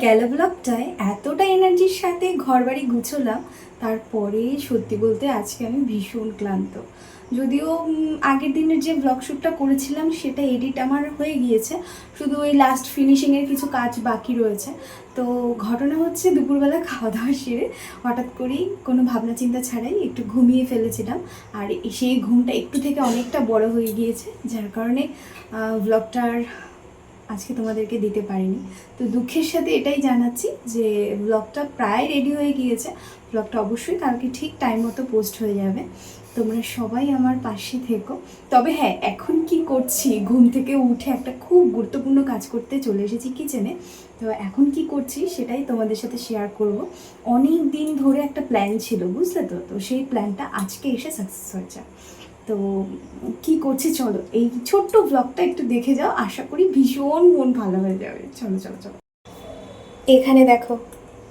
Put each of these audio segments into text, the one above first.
গেল ব্লগটায় এতটা এনার্জির সাথে ঘর বাড়ি গুছোলাম, তারপরে সত্যি বলতে আজকে আমি ভীষণ ক্লান্ত। যদিও আগের দিনের যে ব্লগ শ্যুটটা করেছিলাম, সেটা এডিট আমার হয়ে গিয়েছে। শুধু ওই লাস্ট ফিনিশিংয়ের কিছু কাজ বাকি রয়েছে। তো ঘটনা হচ্ছে, দুপুরবেলা খাওয়া দাওয়া সেরে হঠাৎ করেই কোনো ভাবনা চিন্তা ছাড়াই একটু ঘুমিয়ে ফেলেছিলাম। আর সেই ঘুমটা একটু থেকে অনেকটা বড় হয়ে গিয়েছে, যার কারণে ব্লগটার আজকে তোমাদেরকে দিতে পারিনি। তো দুঃখের সাথে এটাই জানাচ্ছি যে ব্লগটা প্রায় রেডি হয়ে গিয়েছে। ব্লগটা অবশ্যই কালকে ঠিক টাইম মতো পোস্ট হয়ে যাবে। তোমরা সবাই আমার পাশে থেকো। তবে হ্যাঁ এখন কি করছি? ঘুম থেকে উঠে একটা খুব গুরুত্বপূর্ণ কাজ করতে চলে এসেছি কিচেনে তো এখন কি করছি সেটাই তোমাদের সাথে শেয়ার করব। অনেক দিন ধরে একটা প্ল্যান ছিল, বুঝলে তো? তো সেই প্ল্যানটা আজকে এসে সাকসেস হয়েছে। তো কি করছি চলো, এই ছোট্ট ব্লগটা একটু দেখে যাও, আশা করি ভীষণ মন ভালো হয়ে যাবে। চলো চলো চলো। এখানে দেখো,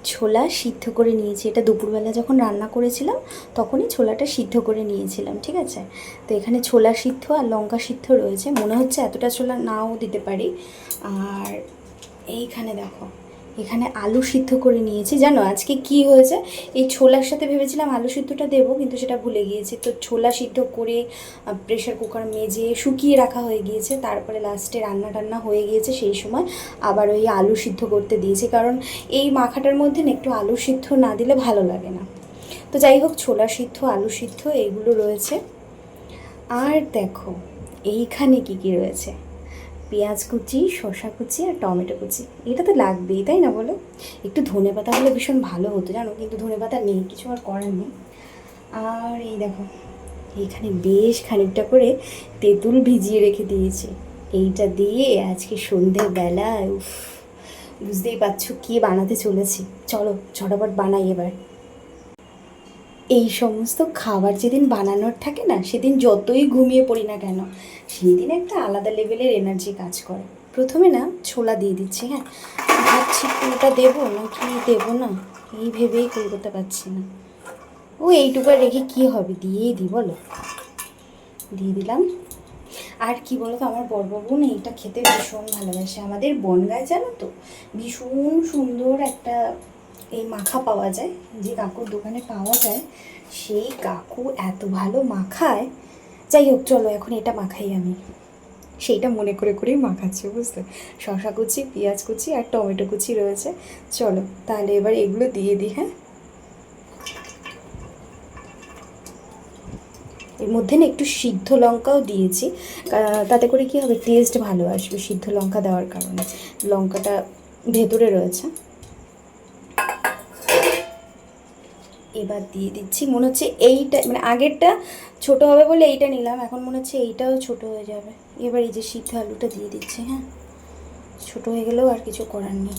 ছোলা সিদ্ধ করে নিয়েছি। এটা দুপুরবেলা যখন রান্না করেছিলাম, তখনই ছোলাটা সিদ্ধ করে নিয়েছিলাম, ঠিক আছে? তো এখানে ছোলা সিদ্ধ আর লঙ্কা সিদ্ধ রয়েছে। মনে হচ্ছে এতটা ছোলা নাও দিতে পারি। আর এইখানে দেখো এখানে আলু সিদ্ধ করে নিয়েছি। জানো আজকে কি হয়েছে? এই ছোলার সাথে ভেবেছিলাম আলু সিদ্ধটা দেবো, কিন্তু সেটা ভুলে গিয়েছি। তো ছোলা সিদ্ধ করে প্রেশার কুকার মেজে শুকিয়ে রাখা হয়ে গিয়েছে। তারপরে লাস্টে রান্না টান্না হয়ে গিয়েছে। সেই সময় আবার ওই আলু সিদ্ধ করতে দিয়েছি। কারণ এই মাখাটার মধ্যে না একটু আলু সিদ্ধ না দিলে ভালো লাগে না। তো যাই হোক, ছোলা সিদ্ধ, আলু সিদ্ধ এইগুলো রয়েছে। আর দেখো, এইখানে কি কি রয়েছে? পেঁয়াজ কুচি, শসা কুচি আর টমেটো কুচি। এটা তো লাগবেই, তাই না বলো? একটু ধনে পাতা হলে ভীষণ ভালো হতো, জানো? কিন্তু ধনে পাতা নেই, কিছু আর করার নেই। আর এই দেখো এখানে বেশ খানিকটা করে তেঁতুল ভিজিয়ে রেখে দিয়েছি। এইটা দিয়ে আজকে সন্ধেবেলায়, উফ, বুঝতেই পারছ কী বানাতে চলেছি। চলো, ঝটাপট বানাই এবার। এই সমস্ত খাবার যেদিন বানানোর থাকে না, সেদিন যতই ঘুমিয়ে পড়ি না কেন সেই দিন একটা আলাদা লেভেলের এনার্জি কাজ করে। প্রথমে না, ছোলা দিয়ে দিচ্ছি হ্যাঁ? ভাবছি কোনটা দেবো না কি দেবো না? এই ভেবেই করে করতে পারছি না। ও, এইটুকু রেখে কি হবে? দিয়েই দিই বলো। দিয়ে দিলাম। আর কি তো আমার বড়বাবু না এইটা খেতে ভীষণ ভালোবাসে। আমাদের বনগায় জানো তো? ভীষণ সুন্দর একটা এই মাখা পাওয়া যায়, যে কাকুর দোকানে পাওয়া যায়, সেই কাকু এত ভালো মাখায়। যাই হোক, চলো এখন এটা মাখাই আমি। সেইটা মনে করে করেই মাখাচ্ছি, বুঝলে? শশা কুচি, পেঁয়াজ কুচি আর টমেটো কুচি রয়েছে। চলো, তাহলে এবার এগুলো দিয়ে দিই হ্যাঁ? এর মধ্যে না একটু সিদ্ধ লঙ্কাও দিয়েছি। তাতে করে কি হবে? টেস্ট ভালো আসবে সিদ্ধ লঙ্কা দেওয়ার কারণে। লঙ্কাটা ভেতরে রয়েছে। এবার দিয়ে দিচ্ছি। মনে হচ্ছে এইটা মানে আগেরটা ছোট হবে বলে এইটা নিলাম। এখন মনে হচ্ছে এইটাও ছোট হয়ে যাবে। এবার এই যে সিদ্ধ আলুটা দিয়ে দিচ্ছি হ্যাঁ? ছোট হয়ে গেলেও আর কিছু করার নেই।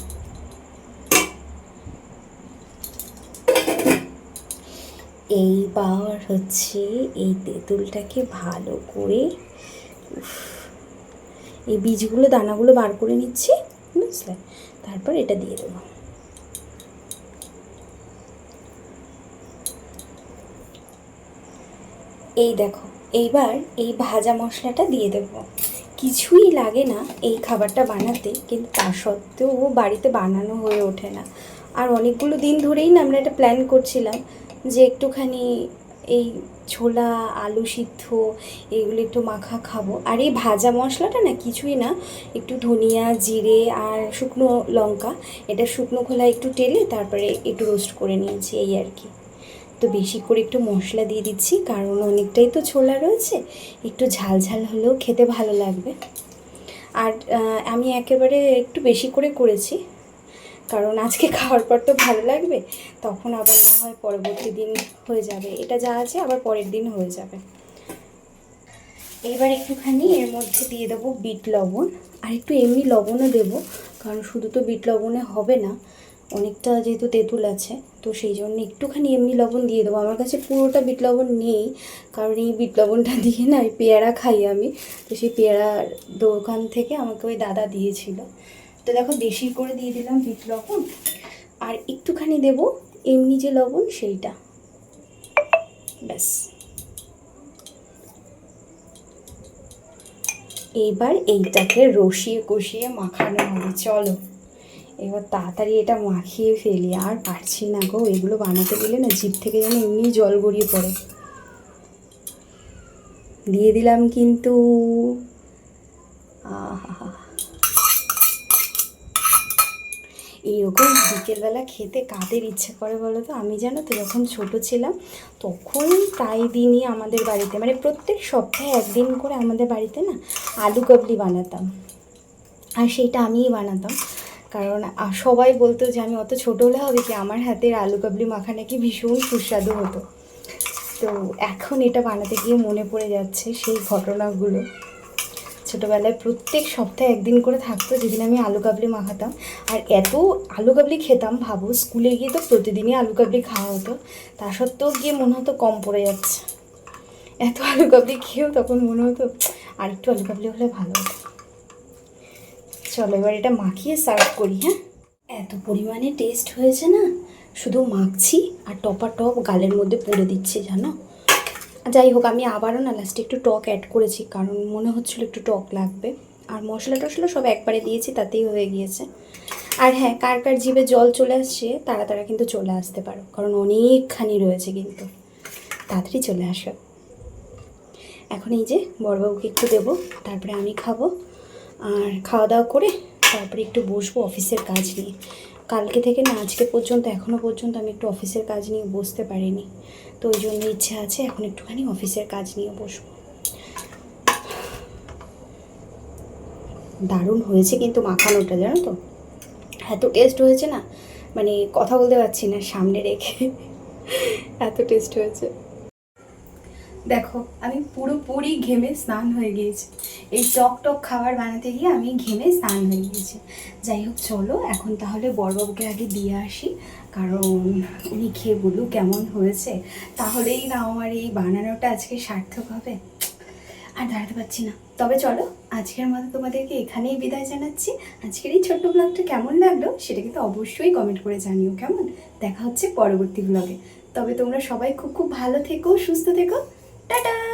এইবার হচ্ছে এই তেঁতুলটাকে ভালো করে এই বীজগুলো, দানাগুলো বার করে নিচ্ছি, বুঝলে? তারপর এটা দিয়ে দেবো। এই দেখো, এইবার এই ভাজা মশলাটা দিয়ে দেবো। কিছুই লাগে না এই খাবারটা বানাতে, কিন্তু তা সত্ত্বেও বাড়িতে বানানো হয়ে ওঠে না। আর অনেকগুলো দিন ধরেই না আমরা একটা প্ল্যান করছিলাম যে একটুখানি এই ছোলা, আলু সিদ্ধ, এগুলো একটু মাখা খাব। আর এই ভাজা মশলাটা না কিছুই না, একটু ধনিয়া, জিরে আর শুকনো লঙ্কা, এটা শুকনো খোলা একটু টেলে তারপরে একটু রোস্ট করে নিয়েছি, এই আর কি। তো বেশি করে একটু মশলা দিয়ে দিচ্ছি, কারণ অনেকটাই তো ছোলা রয়েছে, একটু ঝাল ঝাল হলেও খেতে ভালো লাগবে। আর আমি একেবারে একটু বেশি করে করেছি, কারণ আজকে খাওয়ার পর তো ভালো লাগবে, তখন আবার না হয় পরবর্তী দিন হয়ে যাবে। এটা যা আছে আবার পরের দিন হয়ে যাবে। এবার একটুখানি এর মধ্যে দিয়ে দেবো বিট লবণ, আর একটু এমনি লবণও দেবো, কারণ শুধু তো বিট লবণে হবে না অনেকটা যেহেতু তেঁতুল আছে, তো সেই জন্য একটুখানি এমনি লবণ দিয়ে দেবো। আমার কাছে পুরোটা বিট লবণ নেই, কারণ এই বিট লবণটা দিয়ে না ওই পেয়ারা খাই আমি। তো সেই পেয়ারার দোকান থেকে আমাকে ওই দাদা দিয়েছিল। তো দেখো বেশি করে দিয়ে দিলাম বিট লবণ। আর একটুখানি দেব এমনি যে লবণ সেইটা। ব্যাস। এইবার এইটাকে রসিয়ে কষিয়ে মাখানো হবে, চলো। এবার তাড়াতাড়ি এটা মাখিয়ে ফেলি, আর পারছি না গো। এগুলো বানাতে গেলে না জিভ থেকে যেন এমনি জল গড়িয়ে পড়ে। দিয়ে দিলাম কিন্তু এইরকম বিকেলবেলা খেতে কাদের ইচ্ছে করে বলো তো? আমি জানো তো যখন ছোট ছিলাম, তখন প্রায় দিনই আমাদের বাড়িতে মানে প্রত্যেক সপ্তাহে একদিন করে আমাদের বাড়িতে না আলু কাবলি বানাতাম। আর সেইটা আমিই বানাতাম। কারণ সবাই বলতো যে আমি অত ছোটো হলে হবে কি? আমার হাতের আলু কাবলি মাখা নাকি ভীষণ সুস্বাদু হতো। তো এখন এটা বানাতে গিয়ে মনে পড়ে যাচ্ছে সেই ঘটনাগুলো। ছোটোবেলায় প্রত্যেক সপ্তাহে একদিন করে থাকতো যেদিন আমি আলু কাবলি মাখাতাম। আর এত আলু কাবলি খেতাম ভাবো, স্কুলে গিয়ে তো প্রতিদিনই আলু কাবলি খাওয়া হতো। তা সত্ত্বেও গিয়ে মনে হতো কম পড়ে যাচ্ছে। এত আলু কাবলি খেয়েও তখন মনে হতো, আর একটু আলু কাবলি হলে ভালো হতো। চলো এবার এটা মাখিয়ে সার্ভ করি হ্যাঁ? এত পরিমাণে টেস্ট হয়েছে না? শুধু মাখছি আর টপা টপ গালের মধ্যে পুড়ে দিচ্ছি, জানো? যাই হোক, আমি আবারও না লাস্টে একটু টক অ্যাড করেছি, কারণ মনে হচ্ছিল একটু টক লাগবে। আর মশলা টশলা সব একবারে দিয়েছি, তাতেই হয়ে গিয়েছে। আর হ্যাঁ কার কার জিভে জল চলে আসছে, তারা তারা কিন্তু চলে আসতে পারো, কারণ অনেকখানি রয়েছে কিন্তু। তাড়াতাড়ি চলে আসো। এখন এই যে বড়বাবুকে একটু দেবো, তারপরে আমি খাব। আর খাওয়া দাওয়া করে তারপরে একটু বসবো অফিসের কাজ নিয়ে। কালকে থেকে না, আজকে পর্যন্ত এখনও পর্যন্ত আমি একটু অফিসের কাজ নিয়ে বসতে পারিনি। তো ওই জন্য ইচ্ছে আছে এখন একটুখানি অফিসের কাজ নিয়ে বসবো। দারুণ হয়েছে কিন্তু মাখানোটা, জানো তো? এত টেস্ট হয়েছে না মানে কথা বলতে পারছি না সামনে রেখে। এত টেস্ট হয়েছে। দেখো, আমি পুরোপুরি ঘেমে স্নান হয়ে গিয়েছি। এই টক টক খাবার বানাতে গিয়ে আমি ঘেমে স্নান হয়ে গিয়েছি। যাই হোক, চলো, এখন তাহলে বড়বাবুকে আগে দিয়ে আসি। কারণ উনি খেয়ে বলুক কেমন হয়েছে। তাহলেই না আমার এই বানানোটা আজকে সার্থক হবে। আর দাঁড়াতে পারছি না। তবে চলো, আজকের মতো তোমাদেরকে এখানেই বিদায় জানাচ্ছি। আজকের এই ছোট্ট ব্লগটা কেমন লাগল সেটা কিন্তু অবশ্যই কমেন্ট করে জানিও, কেমন? দেখা হচ্ছে পরবর্তী ব্লগে তবে তোমরা সবাই খুব খুব ভালো থেকো, সুস্থ থেকো। Da da.